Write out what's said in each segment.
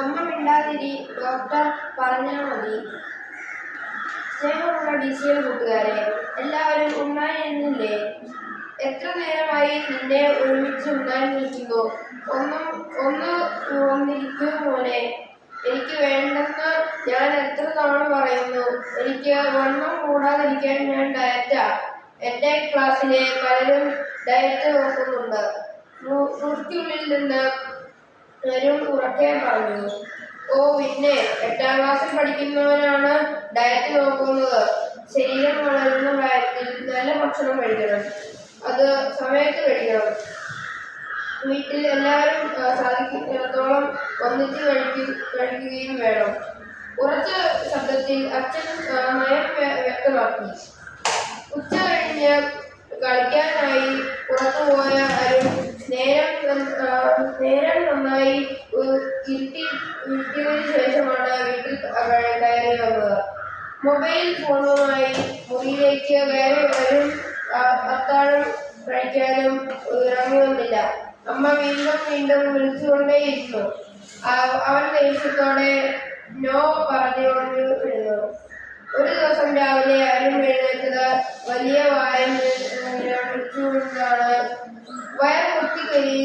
അമ്മ മിണ്ടാതിരി ഡോക്ടർ പറഞ്ഞാൽ മതി. സ്നേഹമുള്ള ഡി സി എം കൂട്ടുകാരെ എല്ലാവരും ഉണ്ണാനിരുന്നില്ലേ എത്ര നേരമായി നിന്നെ ഒരുമിച്ച് ഉണ്ണാൻ വിളിക്കുന്നു ഒന്നും ഒന്ന് വന്നിരിക്കൂ മോനെ. എനിക്ക് വേണ്ടെന്ന് ഞാൻ എത്ര തവണ പറയുന്നു. എനിക്ക് വണ്ണം കൂടാതിരിക്കാൻ ഞാൻ ഡയറ്റാ എന്റെ ക്ലാസ്സിലെ പലരും ഡയറ്റ് നോക്കുന്നുണ്ട് മുറിക്കുള്ളിൽ നിന്ന് അരുൺ ഉറക്കെ പറഞ്ഞു. ഓ പിന്നെ എട്ടാം ക്ലാസ്സിൽ പഠിക്കുന്നവനാണ് ഡയറ്റ് നോക്കുന്നത്. ശരീരം വളരുന്ന പ്രായത്തിൽ നല്ല ഭക്ഷണം കഴിക്കണം. അത് സമയത്ത് കഴിക്കണം. വീട്ടിൽ എല്ലാവരും സാധിക്കുന്നിടത്തോളം ഒന്നിച്ച് കഴിക്കും കഴിക്കുകയും വേണം. കുറച്ച് ശബ്ദത്തിൽ അച്ഛൻ നയം വ്യ- വ്യക്തമാക്കി. ഉച്ച കഴിഞ്ഞ് കളിക്കാനായി പുറത്തുപോയ അരുൺ നേരം നേരം നന്നായി ഇരുട്ടി ഇരുട്ടിയതിനു ശേഷമാണ് വീട്ടിൽ കയറി വന്നത്. മൊബൈൽ ഫോണുമായി മുറിയിലേക്ക് വേറെ വരും അത്താഴം കഴിക്കാനും ഇറങ്ങി വന്നില്ല. അമ്മ വീണ്ടും വീണ്ടും വിളിച്ചുകൊണ്ടേയിരുന്നു. അവൻ ദേഷ്യത്തോടെ നോ പറഞ്ഞുകൊണ്ട് പറഞ്ഞുകൊണ്ടിരുന്നു ഒരു ദിവസം രാവിലെ അരുൺ എഴുന്നേറ്റത് വലിയ വായന വയർ പൊട്ടിക്കരി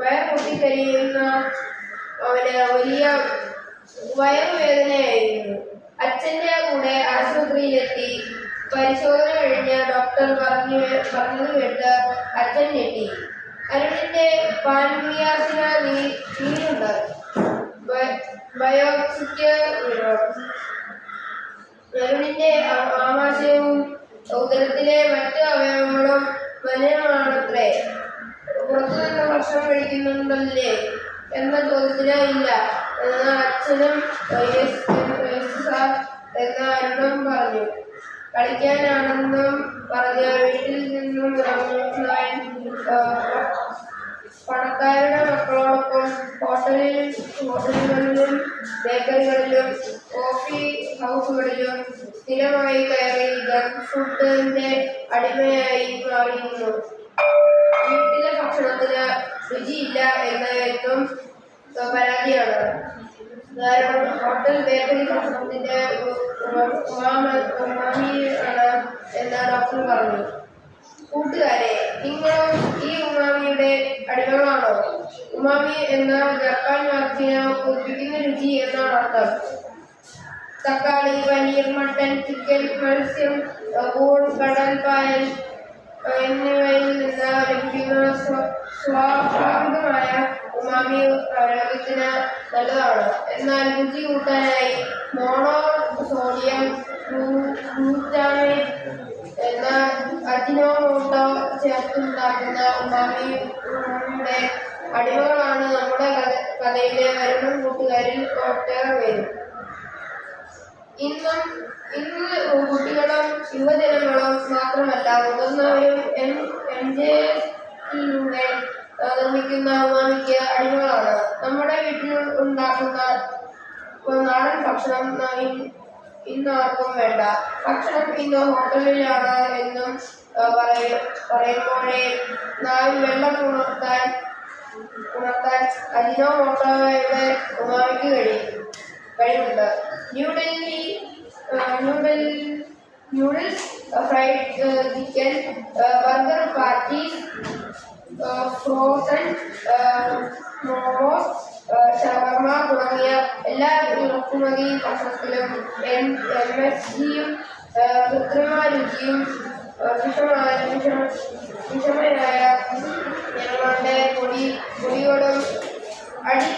വയർ പൊട്ടിക്കരിയുന്ന അവന് വലിയ വയറുവേദനയായിരുന്നു. കൂടെ ആശുപത്രിയിലെത്തി. പരിശോധന കഴിഞ്ഞ ഡോക്ടർ പറഞ്ഞു പറഞ്ഞത് കേട്ട് അച്ഛൻ ഞെട്ടി. അരുണിന്റെ പാൻക്രിയാസിന് നീ നീരുണ്ട് ബയോപ്സിക്ക് വിടണം അരുണിന്റെ ആമാശയവും ഉദരത്തിലെ മറ്റ് അവയവങ്ങളും പുറത്തുനിന്ന് ഭക്ഷണം കഴിക്കുന്നുണ്ടല്ലേ? എന്ന ചോദ്യത്തിന് ഇല്ല എന്ന അച്ഛനും എന്ന അരുണും പറഞ്ഞു. കളിക്കാനാണെന്നും പറഞ്ഞ വീട്ടിൽ നിന്നും പണക്കാരുടെ മക്കളോടൊപ്പം ഹോട്ടലിൽ ഹോട്ടലുകളിലും ബേക്കറികളിലും ഭക്ഷണത്തിന് എന്ന ഏറ്റവും പരാതിയാണ് കാരണം ഹോട്ടൽ ബേക്കറി ഭക്ഷണത്തിന്റെ ഉമാമിയാണ് എന്ന് ഡോക്ടർ പറഞ്ഞു. കൂട്ടുകാരെ നിങ്ങളും ഈ ഉമാമിയുടെ അടിമകളാണോ? ഉമാമി എന്ന ജപ്പാൻ വാക്കിന് കുറിപ്പിക്കുന്ന രുചി എന്നാണ് അർത്ഥം. തക്കാളി പനീർ മട്ടൻ ചിക്കൻ മത്സ്യം ഊൺ കടൽ പായൽ എന്നിവയിൽ നിന്ന് ലഭിക്കുന്ന സ്വാഭാവികമായ ഉമാമി ആരോഗ്യത്തിന് നല്ലതാണ്. എന്നാൽ രുചി കൂട്ടാനായി മോണോ സോഡിയം ഗ്ലൂറ്റാമേറ്റ് എന്ന അജിനോമോട്ടോ ചേർത്തുണ്ടാക്കുന്ന ഉമാമിയുടെ അടിമകളാണ് നമ്മുടെ കഥ- കഥയിലെ വരുന്ന കൂട്ടുകാരിൽ ഒട്ടേറെ പേരും ഇന്നും ഇന്ന് കുട്ടികളും യുവജനങ്ങളും മാത്രമല്ല മുതിർന്നവരും എൻ ജെയിലൂടെ നിർമ്മിക്കുന്ന ഉമാമിക്ക് അടിമകളാണ്. നമ്മുടെ വീട്ടിൽ ഉണ്ടാക്കുന്ന നാടൻ ഭക്ഷണം ന- ഇൻ- ഇന്ന് ആർക്കും വേണ്ട. ഭക്ഷണം ഇന്ന് ഹോട്ടലിലാണ് എന്നും പറയും പറയുമ്പോഴേ നാവിൽ വെള്ളം ഉണർത്താൻ ഉണർത്താൻ അജിനോ മോട്ടോയുടെ ഉമാമിക്ക് കഴിയും. കഴിവുണ്ട്. New Delhi New Delhi noodles fried chicken burger patties frozen momos shawarma തുടങ്ങിയ എല്ലാ ഇറക്കുമതി ഭക്ഷണത്തിലും എം എം എസ് ജിയും കൃത്രിമ രുചിയും വിഷമായ വിഷമ വിഷമയായ ഞങ്ങളുടെ പൊടി പൊടിയോടും അടി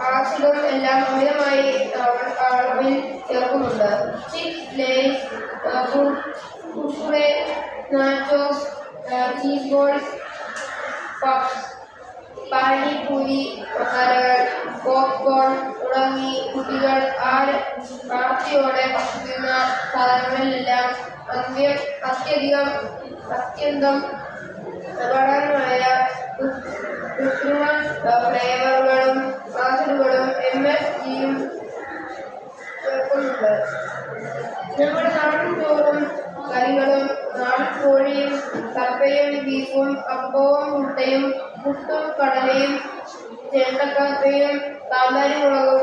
ആസിഡും എല്ലാം അമിതമായി അള- അളവിൽ ചേർക്കുന്നുണ്ട്. Chips Lay's Kurkure nachos cheese balls puffs panipuri മസാലകൾ പോപ്കോൺ തുടങ്ങി കുട്ടികൾ ആര് ആർത്തിയോടെ ഭക്ഷിക്കുന്ന സാധനങ്ങളിലെല്ലാം അത്യ അത്യധികം അത്യന്തം അപകടകരമായ കപ്പയും ബീഫും അപ്പവും മുട്ടയും പുട്ടും കടലയും ചെണ്ടക്കപ്പയും കാന്താരി മുളകും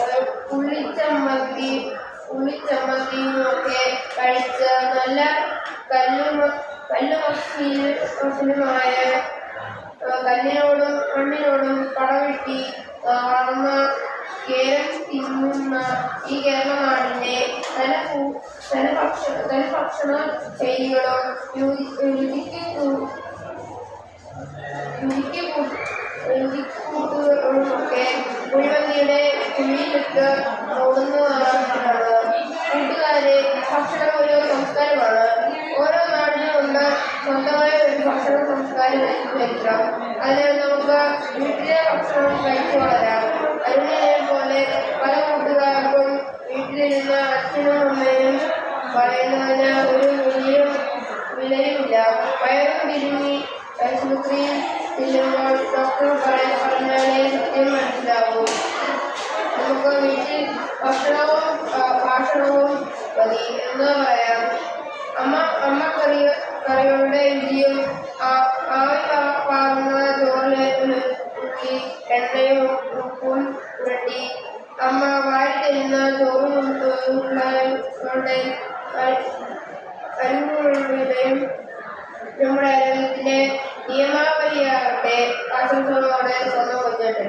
ഏഹ്, ഉള്ളിച്ചമ്മന്തി ഉള്ളിച്ചമ്മന്തിയും ഒക്കെ കഴിച്ച് നല്ല കല്ലുമ കല്ലുമസിലുമായ കല്ലിനോടും മണ്ണിനോടും പടവെട്ടി വളർന്ന കേരം തിന്നുന്ന ഈ കേരള തലഭക്ഷണ തലഭക്ഷണ ശൈലികളും രുചി- രുചിക്ക് രുചിക്ക് കൂ- രുചിക്ക് കൂട്ടുകളുമൊക്കെ കുഴിമന്തിയുടെ കുഴിയിലിട്ട് ഓടുന്നതാണ് കൂട്ടുകാരെ ഭക്ഷണം ഒരു സംസ്കാരമാണ്. ഓരോ നാടിനുമുണ്ട് സ്വന്തമായ ഒരു ഭക്ഷണ സംസ്കാരം വരിക്കാം അതിനാൽ നമുക്ക് വീട്ടിലെ ഭക്ഷണം കഴിച്ചു വളരാം. അതിനെ പോലെ പല കൂട്ടുകാർക്കും വീട്ടിലിരുന്ന അച്ഛനും അമ്മയും പറയുന്നതിന് ഒരു വിലയും വിലയുമില്ല വയറും തിരുമ്മി ആശുപത്രിയിൽ ചെല്ലുമ്പോൾ ഡോക്ടർ പറയാൻ പറഞ്ഞാലേ സത്യം മനസ്സിലാവൂ നമുക്ക് വീട്ടിൽ ഭക്ഷണവും ഭാഷണവും മതി എന്ന് പറയാം അമ്മ അമ്മ കറി കറികളുടെ രുചിയും ആവി പാ- പാറുന്ന ചോറിലെ ഉള്ളി എണ്ണയും ഉപ്പും പുരട്ടി അമ്മ വാരി തരുന്ന ചോറും ഉരുളകളുടെ അരിവുകളുടെയും നമ്മുടെ നിയമാവലിയാകട്ടെ ആശംസകളോടെ സ്വന്തം കൊച്ചിട്ട്